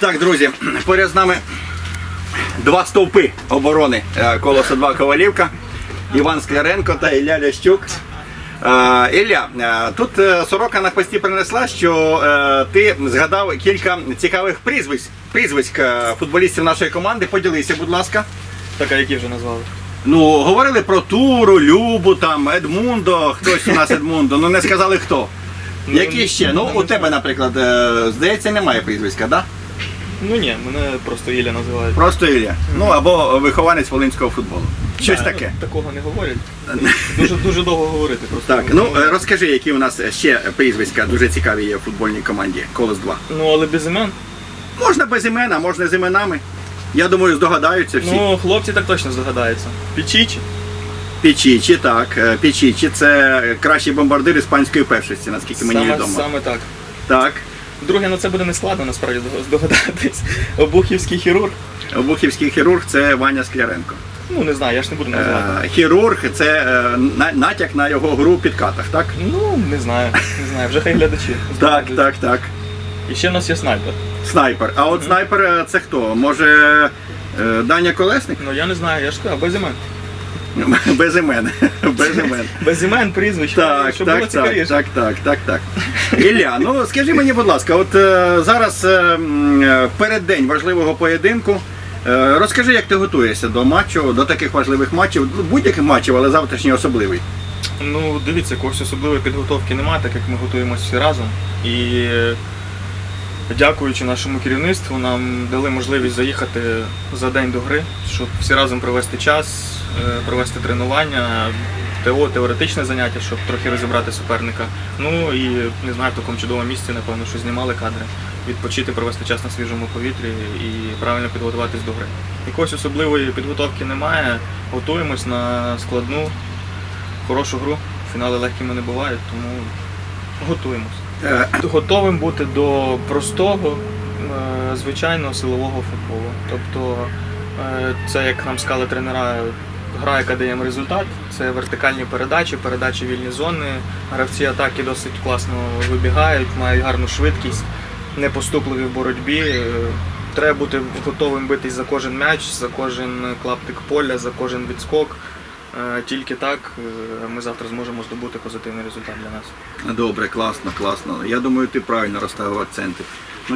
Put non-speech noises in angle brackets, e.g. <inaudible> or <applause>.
Так, друзі, поряд з нами два стовпи оборони е, колоса 2 Ковалівка. Іван Скляренко та Ілля Лящук. Е, Ілля, е, тут сорока на хвості принесла, що ти згадав кілька цікавих прізвиськ, прізвиськ футболістів нашої команди. Поділися, будь ласка. Так, а які вже назвали? Ну, говорили про Туру, Любу, там, Едмундо, хтось у нас Едмундо, ну не сказали хто. Ну, Які ще? Ну, ну, у тебе, наприклад, здається, немає прізвиська, так? Да? Ну ні, мене просто Ілля називають. Просто Ілля. Ну або вихованець волинського футболу. Щось Да, таке. Такого не говорять. <laughs> Дуже дуже довго говорити просто. Так, ну е, розкажи, які у нас ще прізвиська дуже цікаві є в футбольній команді Колос 2. Ну але без імен. Можна без імен, а можна з іменами. Я думаю, здогадаються всі. Ну, хлопці так точно здогадаються. Пічічі. Пічічі, так. е, Пічічі це кращий бомбардир іспанської першості, наскільки мені Саме, відомо. саме так. Так. Друге, ну це буде не складно насправді здогадатись. Обухівський хірург. Обухівський хірург це Ваня Скляренко. Ну не знаю, я ж не буду називати. Е, Хірург це е, натяк на його гру в підкатах, так? Ну, не знаю, не знаю, вже хай глядачі. <laughs> Так, так, так. І ще в нас є снайпер. Снайпер. А от снайпер це хто? Може е, Даня Колесник? Ну я не знаю, я ж сказав, без імен. <laughs> <laughs> Без імен. Без імен. Без імен, прізвищ, Так, щоб було так, так, цікавіше. так, так, так, так. Ілля, ну скажи мені, будь ласка, от е, зараз е, е, переддень важливого поєдинку. Е, розкажи, як ти готуєшся до матчу, до таких важливих матчів, ну, будь-яких матчів, але завтрашній особливий. Ну, дивіться, якогось особливої підготовки немає, так як ми готуємося всі разом. І е, дякуючи нашому керівництву, нам дали можливість заїхати за день до гри, щоб всі разом провести час, е, провести тренування, ТО, теоретичне заняття, щоб трохи розібрати суперника. Ну і не знаю, в такому чудовому місці, напевно, що знімали кадри. Відпочити, провести час на свіжому повітрі і правильно підготуватись до гри. Якоїсь особливої підготовки немає. Готуємось на складну, хорошу гру. Фінали легкими не бувають, тому готуємось. Е, Готовим бути до простого, е, звичайного силового футболу. Тобто, е, це, як нам сказали тренера, гра, яка дає результат, це вертикальні передачі, передачі вільні зони. Гравці атаки досить класно вибігають, мають гарну швидкість, непоступливі в боротьбі. Треба бути готовим битись за кожен м'яч, за кожен клаптик поля, за кожен відскок. Е, Тільки так е, ми завтра зможемо здобути позитивний результат для нас. Добре, класно, класно. Я думаю, ти правильно розставив акценти.